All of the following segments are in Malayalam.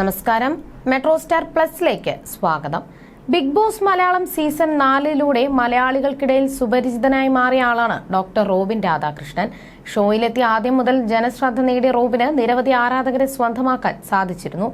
നമസ്കാരം. മെട്രോ സ്റ്റാർ പ്ലസിലേക്ക് സ്വാഗതം. ബിഗ് ബോസ് മലയാളം സീസൺ നാലിലൂടെ മലയാളികൾക്കിടയിൽ സുപരിചിതനായി മാറിയ ആളാണ് ഡോക്ടർ റോബിൻ രാധാകൃഷ്ണൻ. ഷോയിലെത്തിയ ആദ്യം മുതൽ ജനശ്രദ്ധ നേടിയ റോബിന് നിരവധി ആരാധകരെ സ്വന്തമാക്കാൻ സാധിച്ചിരുന്നു.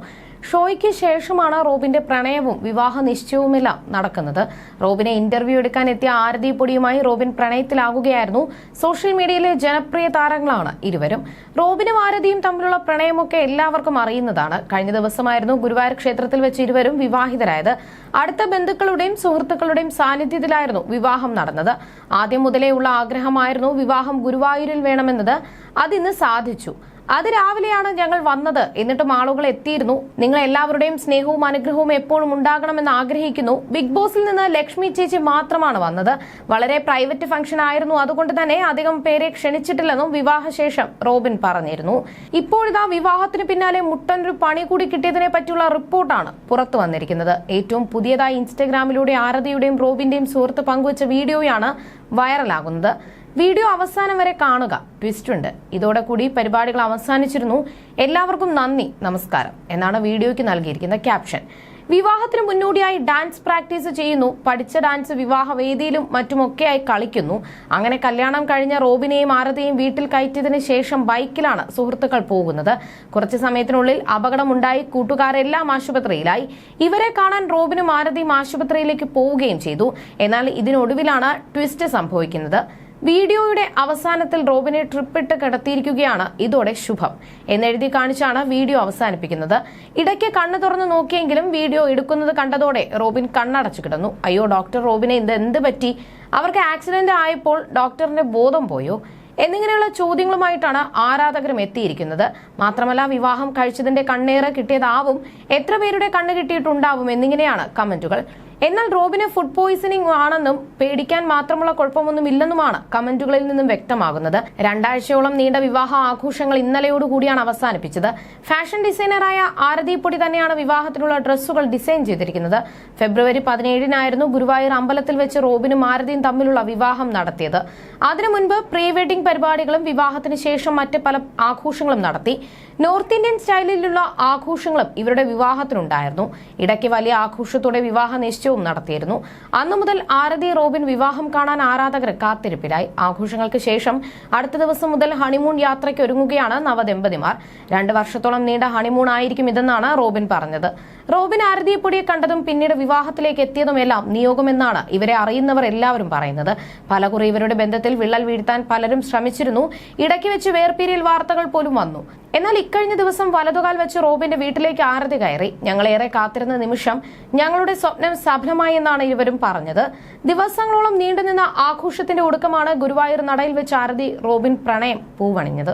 ഷോയ്ക്ക് ശേഷമാണ് റോബിന്റെ പ്രണയവും വിവാഹ നിശ്ചയവുമെല്ലാം നടക്കുന്നത്. റോബിനെ ഇന്റർവ്യൂ എടുക്കാൻ എത്തിയ ആരതി പൊടിയുമായി റോബിൻ പ്രണയത്തിലാകുകയായിരുന്നു. സോഷ്യൽ മീഡിയയിലെ ജനപ്രിയ താരങ്ങളാണ് ഇരുവരും. റോബിനും ആരതിയും തമ്മിലുള്ള പ്രണയമൊക്കെ എല്ലാവർക്കും അറിയുന്നതാണ്. കഴിഞ്ഞ ദിവസമായിരുന്നു ഗുരുവായൂർ ക്ഷേത്രത്തിൽ വെച്ച് ഇരുവരും വിവാഹിതരായത്. അടുത്ത ബന്ധുക്കളുടെയും സുഹൃത്തുക്കളുടെയും സാന്നിധ്യത്തിലായിരുന്നു വിവാഹം നടന്നത്. ആദ്യം മുതലേ ഉള്ള ആഗ്രഹമായിരുന്നു വിവാഹം ഗുരുവായൂരിൽ വേണമെന്നത്. അതിന്ന് സാധിച്ചു. അത് രാവിലെയാണ് ഞങ്ങൾ വന്നത്. എന്നിട്ടും ആളുകൾ എത്തിയിരുന്നു. നിങ്ങൾ എല്ലാവരുടെയും സ്നേഹവും അനുഗ്രഹവും എപ്പോഴും ഉണ്ടാകണമെന്ന് ആഗ്രഹിക്കുന്നു. ബിഗ് ബോസിൽ നിന്ന് ലക്ഷ്മി ചേച്ചി മാത്രമാണ് വന്നത്. വളരെ പ്രൈവറ്റ് ഫംഗ്ഷൻ ആയിരുന്നു. അതുകൊണ്ട് തന്നെ അധികം പേരെ ക്ഷണിച്ചിട്ടില്ലെന്നും വിവാഹശേഷം റോബിൻ പറഞ്ഞിരുന്നു. ഇപ്പോഴിതാ വിവാഹത്തിന് പിന്നാലെ മുട്ടനൊരു പണി കൂടി കിട്ടിയതിനെ പറ്റിയുള്ള റിപ്പോർട്ടാണ് പുറത്തു വന്നിരിക്കുന്നത്. ഏറ്റവും പുതിയതായി ഇൻസ്റ്റഗ്രാമിലൂടെ ആരതിയുടെയും റോബിന്റെയും സുഹൃത്ത് പങ്കുവച്ച വീഡിയോയാണ് വൈറലാകുന്നത്. വീഡിയോ അവസാനം വരെ കാണുക. ട്വിസ്റ്റ് ഉണ്ട്. ഇതോടെ കൂടി പരിപാടികൾ അവസാനിച്ചിരുന്നു. എല്ലാവർക്കും നന്ദി. നമസ്കാരം. എന്നാണ് വീഡിയോയ്ക്ക് നൽകിയിരിക്കുന്ന ക്യാപ്ഷൻ. വിവാഹത്തിന് മുന്നോടിയായി ഡാൻസ് പ്രാക്ടീസ് ചെയ്യുന്നു. പഠിച്ച ഡാൻസ് വിവാഹ വേദിയിലും മറ്റുമൊക്കെയായി കളിക്കുന്നു. അങ്ങനെ കല്യാണം കഴിഞ്ഞ റോബിനെയും ആരതിയും വീട്ടിൽ കയറ്റിയതിന് ശേഷം ബൈക്കിലാണ് സുഹൃത്തുക്കൾ പോകുന്നത്. കുറച്ച് സമയത്തിനുള്ളിൽ അപകടമുണ്ടായി. കൂട്ടുകാരെല്ലാം ആശുപത്രിയിലായി. ഇവരെ കാണാൻ റോബിനും ആരതിയും ആശുപത്രിയിലേക്ക് പോവുകയും ചെയ്തു. എന്നാൽ ഇതിനൊടുവിലാണ് ട്വിസ്റ്റ് സംഭവിക്കുന്നത്. വീഡിയോയുടെ അവസാനത്തിൽ റോബിനെ ട്രിപ്പിട്ട് കിടത്തിയിരിക്കുകയാണ്. ഇതോടെ ശുഭം. എന്നെഴുതി കാണിച്ചാണ് വീഡിയോ അവസാനിപ്പിക്കുന്നത്. ഇടയ്ക്ക് കണ്ണു തുറന്ന് നോക്കിയെങ്കിലും വീഡിയോ എടുക്കുന്നത് കണ്ടതോടെ റോബിൻ കണ്ണടച്ചു കിടന്നു. അയ്യോ ഡോക്ടർ റോബിനെ ഇത് എന്ത് പറ്റി? അവർക്ക് ആക്സിഡന്റ് ആയപ്പോൾ ഡോക്ടറിന്റെ ബോധം പോയോ? എന്നിങ്ങനെയുള്ള ചോദ്യങ്ങളുമായിട്ടാണ് ആരാധകരും എത്തിയിരിക്കുന്നത്. മാത്രമല്ല വിവാഹം കഴിച്ചതിന്റെ കണ്ണേറെ കിട്ടിയതാവും. എത്ര പേരുടെ കണ്ണ് കിട്ടിയിട്ടുണ്ടാവും എന്നിങ്ങനെയാണ് കമന്റുകൾ. എന്നാൽ റോബിന് ഫുഡ് പോയിസണിംഗ് ആണെന്നും പേടിക്കാൻ മാത്രമുള്ള കുഴപ്പമൊന്നും ഇല്ലെന്നുമാണ് കമന്റുകളിൽ നിന്നും വ്യക്തമാകുന്നത്. രണ്ടാഴ്ചയോളം നീണ്ട വിവാഹ ആഘോഷങ്ങൾ ഇന്നലെയോടുകൂടിയാണ് അവസാനിപ്പിച്ചത്. ഫാഷൻ ഡിസൈനറായ ആരതിപ്പൊടി തന്നെയാണ് വിവാഹത്തിനുള്ള ഡ്രസ്സുകൾ ഡിസൈൻ ചെയ്തിരിക്കുന്നത്. ഫെബ്രുവരി പതിനേഴിനായിരുന്നു ഗുരുവായൂർ അമ്പലത്തിൽ വെച്ച് റോബിനും ആരതിയും തമ്മിലുള്ള വിവാഹം നടത്തിയത്. അതിനു മുൻപ് പ്രീ വെഡിംഗ് പരിപാടികളും വിവാഹത്തിന് ശേഷം മറ്റ് പല ആഘോഷങ്ങളും നടത്തി. നോർത്ത് ഇന്ത്യൻ സ്റ്റൈലിലുള്ള ആഘോഷങ്ങളും ഇവരുടെ വിവാഹത്തിനുണ്ടായിരുന്നു. ഇടയ്ക്ക് വലിയ ആഘോഷത്തോടെ വിവാഹ നിശ്ചയവും നടത്തിയിരുന്നു. അന്നു മുതൽ ആരതി റോബിൻ വിവാഹം കാണാൻ ആരാധകർ കാത്തിരിപ്പിലായി. ആഘോഷങ്ങൾക്ക് ശേഷം അടുത്ത ദിവസം മുതൽ ഹണിമൂൺ യാത്രയ്ക്ക് ഒരുങ്ങുകയാണ് നവദമ്പതിമാർ. രണ്ട് വർഷത്തോളം നീണ്ട ഹണിമൂൺ ആയിരിക്കും ഇതെന്നാണ് റോബിൻ പറഞ്ഞത്. റോബിൻ ആരതിയെപ്പൊടിയെ കണ്ടതും പിന്നീട് വിവാഹത്തിലേക്ക് എത്തിയതുമെല്ലാം നിയോഗമെന്നാണ് ഇവരെ അറിയുന്നവർ എല്ലാവരും പറയുന്നത്. പലകുറി ഇവരുടെ ബന്ധത്തിൽ വിള്ളൽ വീഴ്ത്താൻ പലരും ശ്രമിച്ചിരുന്നു. ഇടയ്ക്ക് വെച്ച് വേർപീരിയൽ വാർത്തകൾ പോലും വന്നു. എന്നാൽ ഇക്കഴിഞ്ഞ ദിവസം വലതുകാൽ വെച്ച് റോബിന്റെ വീട്ടിലേക്ക് ആരതി കയറി. ഞങ്ങളേറെ കാത്തിരുന്ന നിമിഷം ഞങ്ങളുടെ സ്വപ്നം സഫലമായി എന്നാണ് ഇരുവരും പറഞ്ഞത്. ദിവസങ്ങളോളം നീണ്ടുനിന്ന ആഘോഷത്തിന്റെ ഒടുക്കമാണ് ഗുരുവായൂർ നടയിൽ വെച്ച് ആരതി റോബിൻ പ്രണയം പൂവണിഞ്ഞത്.